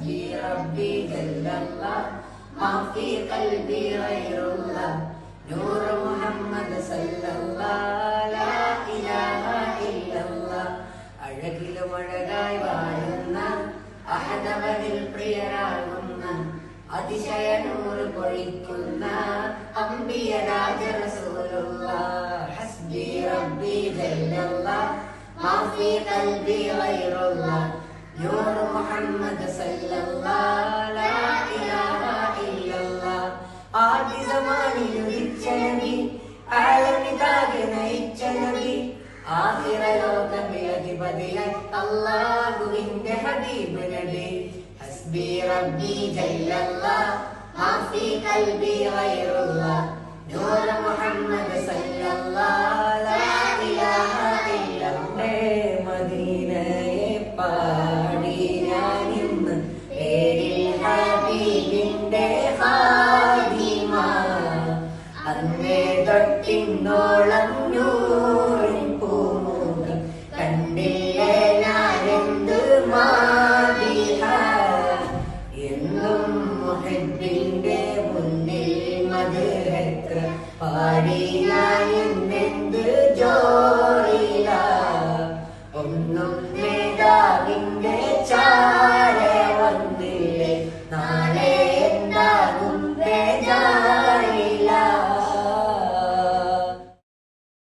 حسبي ربي جل الله ما في قلبي غير الله نور محمد صلى الله لا إله إلا الله അഴകിലും അഴകായി വാഴുന്ന അഹദവനിൽ പ്രിയരാകുന്ന അതിശയനൂറ് പൊഴിക്കുന്ന അമ്പിയ രാജറസൂലുള്ള ഹസ്ബി റബ്ബി ജല്ലല്ലാ മാ ഫീ ഖൽബി ഗൈറുല്ലാ ആദ്യ സമാനിൽ ഉദിച്ച നബി ആലമിതാകെ നയിച്ച നബി ആഖിറ ലോകമേ അധിപതിയായി അല്ലാഹുവിന്റെ ഹബീബ് നബി. ഹസ്ബി റബ്ബി ജല്ലല്ലാഹ് മാ കൽബി ഗൈറുല്ലാഹ് നൂർ മുഹമ്മദ് സല്ലല്ലാഹു മദീനയെ പാടി ഞാനിന്ന് പേരിൽ ഹാദിമ കണ്ടോളം നൂറിൻ പൂമുഖം കണ്ടില്ല ഞാനെന്ത് മാതിഹ എന്നും മുഹബിന്റെ മുന്നിൽ മധുരത്ര പാടി ഞാൻ എന്നെന്ത് ഒന്നും